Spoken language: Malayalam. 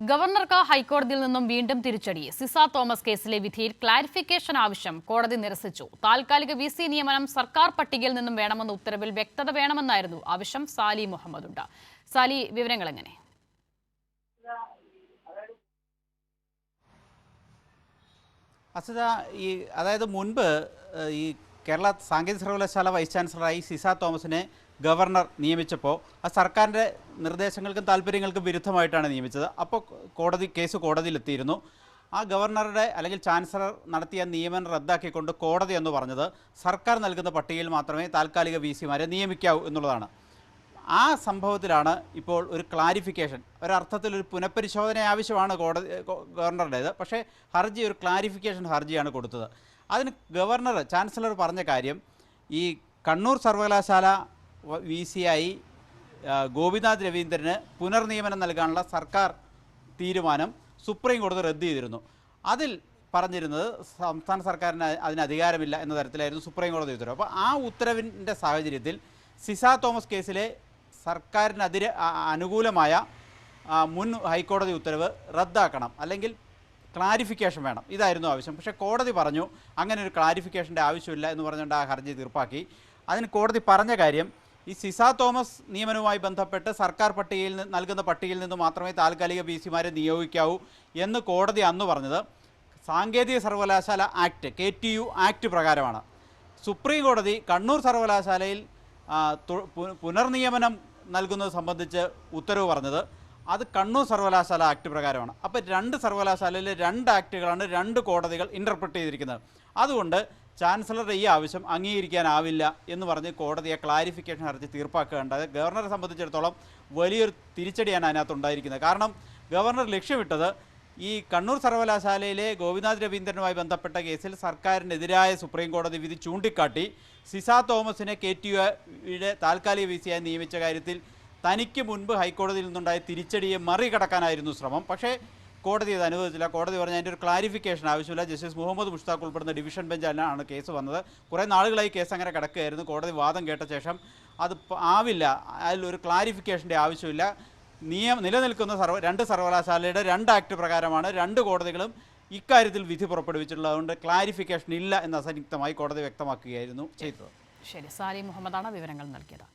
ഗവർണർക്ക് ഹൈക്കോടതിയിൽ നിന്നും വീണ്ടും തിരിച്ചടി. സിസ തോമസ് കേസിലെ വിധിയിൽ ക്ലാരിഫിക്കേഷൻ ആവശ്യം കോടതി നിരസിച്ചു. താൽക്കാലിക വി സി നിയമനം സർക്കാർ പട്ടികയിൽ നിന്നും വേണമെന്ന ഉത്തരവിൽ വ്യക്തത വേണമെന്നായിരുന്നു ആവശ്യം സാലി മുഹമ്മദ് ഉണ്ട് സാലി വിവരങ്ങൾ എങ്ങനെ? അസിത ഈ അതായത് മുൻപ് ഈ കേരള സാങ്കേതിക സർവകലാശാല വൈസ് ചാൻസലറായി സിസ തോമസിനെ ഗവർണർ നിയമിച്ചപ്പോൾ ആ സർക്കാരിന്റെ നിർദ്ദേശങ്ങൾക്കും താല്പര്യങ്ങൾക്കും വിരുദ്ധമായിട്ടാണ് നിയമിച്ചത്. അപ്പോൾ കോടതി കേസ് കോടതിയിലെത്തിയിരുന്നു. ആ ഗവർണറുടെ അല്ലെങ്കിൽ ചാൻസലർ നടത്തിയ നിയമനം റദ്ദാക്കിക്കൊണ്ട് കോടതി എന്ന് പറഞ്ഞത് സർക്കാർ നൽകുന്ന പട്ടികയിൽ മാത്രമേ താൽക്കാലിക വി സിമാരെ നിയമിക്കാവൂ എന്നുള്ളതാണ്. ആ സംഭവത്തിലാണ് ഇപ്പോൾ ഒരു ക്ലാരിഫിക്കേഷൻ ഒരർത്ഥത്തിൽ ഒരു പുനഃപരിശോധന ആവശ്യമാണ് കോടതി ഗവർണറുടേത്. പക്ഷേ ഹർജി ഒരു ക്ലാരിഫിക്കേഷൻ ഹർജിയാണ് കൊടുത്തത്. അതിന് ഗവർണർ ചാൻസലർ പറഞ്ഞ കാര്യം ഈ കണ്ണൂർ സർവകലാശാല വി സി ആയി ഗോപിനാഥ് രവീന്ദ്രന് പുനർനിയമനം നൽകാനുള്ള സർക്കാർ തീരുമാനം സുപ്രീം കോടതി റദ്ദ് ചെയ്തിരുന്നു. അതിൽ പറഞ്ഞിരുന്നത് സംസ്ഥാന സർക്കാരിന് അതിന് അധികാരമില്ല എന്ന തരത്തിലായിരുന്നു സുപ്രീം കോടതി ഉത്തരവ് അപ്പോൾ ആ ഉത്തരവിന്റെ സാഹചര്യത്തിൽ സിസ തോമസ് കേസിലെ സർക്കാരിനെതിരെ അനുകൂലമായ മുൻ ഹൈക്കോടതി ഉത്തരവ് റദ്ദാക്കണം. അല്ലെങ്കിൽ ക്ലാരിഫിക്കേഷൻ വേണം. ഇതായിരുന്നു ആവശ്യം. പക്ഷേ കോടതി പറഞ്ഞു അങ്ങനെ ഒരു ക്ലാരിഫിക്കേഷന്റെ ആവശ്യമില്ല എന്ന് പറഞ്ഞുകൊണ്ട് ആ ഹർജി തീർപ്പാക്കി. അതിന് കോടതി പറഞ്ഞ കാര്യം ഈ സിസ തോമസ് നിയമനവുമായി ബന്ധപ്പെട്ട് സർക്കാർ പട്ടികയിൽ നൽകുന്ന പട്ടികയിൽ നിന്ന് മാത്രമേ താൽക്കാലിക ബി സിമാരെ നിയോഗിക്കാവൂ എന്ന് കോടതി അന്ന് പറഞ്ഞത്. സാങ്കേതിക സർവകലാശാല act K T U act പ്രകാരമാണ്. സുപ്രീം കോടതി കണ്ണൂർ സർവകലാശാലയിൽ പു- പുനർനിയമനം നൽകുന്നത് സംബന്ധിച്ച് ഉത്തരവ് പറഞ്ഞത് അത് കണ്ണൂർ സർവകലാശാല ആക്ട് പ്രകാരമാണ്. അപ്പോൾ രണ്ട് സർവകലാശാലയിലെ രണ്ട് ആക്ടുകളാണ് രണ്ട് കോടതികൾ ഇന്റർപ്രറ്റ് ചെയ്തിരിക്കുന്നത്. അതുകൊണ്ട് ചാൻസലറുടെ ഈ ആവശ്യം അംഗീകരിക്കാനാവില്ല എന്ന് പറഞ്ഞ് കോടതിയെ ക്ലാരിഫിക്കേഷൻ ഹർജി തീർപ്പാക്കേണ്ടത് ഗവർണറെ സംബന്ധിച്ചിടത്തോളം വലിയൊരു തിരിച്ചടിയാണ് അതിനകത്തുണ്ടായിരിക്കുന്നത് കാരണം ഗവർണർ ലക്ഷ്യമിട്ടത് ഈ കണ്ണൂർ സർവകലാശാലയിലെ ഗോപിനാഥ് രവീന്ദ്രനുമായി ബന്ധപ്പെട്ട കേസിൽ സർക്കാരിനെതിരായ സുപ്രീം കോടതി വിധി ചൂണ്ടിക്കാട്ടി സിസ തോമസിനെ കെ ടി യുടെ താൽക്കാലിക വി സിയായി നിയമിച്ച കാര്യത്തിൽ തനിക്ക് മുൻപ് ഹൈക്കോടതിയിൽ നിന്നുണ്ടായ തിരിച്ചടിയെ മറികടക്കാനായിരുന്നു ശ്രമം. പക്ഷേ കോടതി ഇത് അനുവദിച്ചില്ല. കോടതി പറഞ്ഞ അതിന്റെ ഒരു ക്ലാരിഫിക്കേഷൻ ആവശ്യമില്ല. ജസ്റ്റിസ് മുഹമ്മദ് മുഷ്താഖ് ഉൾപ്പെടുന്ന ഡിവിഷൻ ബെഞ്ചാണ് കേസ് വന്നത്. കുറേ നാളുകളായി കേസ് അങ്ങനെ കിടക്കുകയായിരുന്നു. കോടതി വാദം കേട്ട ശേഷം അത് ആവില്ല. ആവില്ല അതിലൊരു ക്ലാരിഫിക്കേഷന്റെ ആവശ്യമില്ല. നിയമം നിലനിൽക്കുന്ന സർവ രണ്ട് സർവകലാശാലയുടെ രണ്ട് ആക്ട് പ്രകാരമാണ് രണ്ട് കോടതികളും ഇക്കാര്യത്തിൽ വിധി പുറപ്പെടുവിച്ചിട്ടുള്ളത് അതുകൊണ്ട് ക്ലാരിഫിക്കേഷൻ ഇല്ല എന്ന് അസന്നിഗ്ധമായി കോടതി വ്യക്തമാക്കുകയായിരുന്നു ചെയ്തത്. ശരി. സാലി മുഹമ്മദാണ് വിവരങ്ങൾ നൽകിയത്.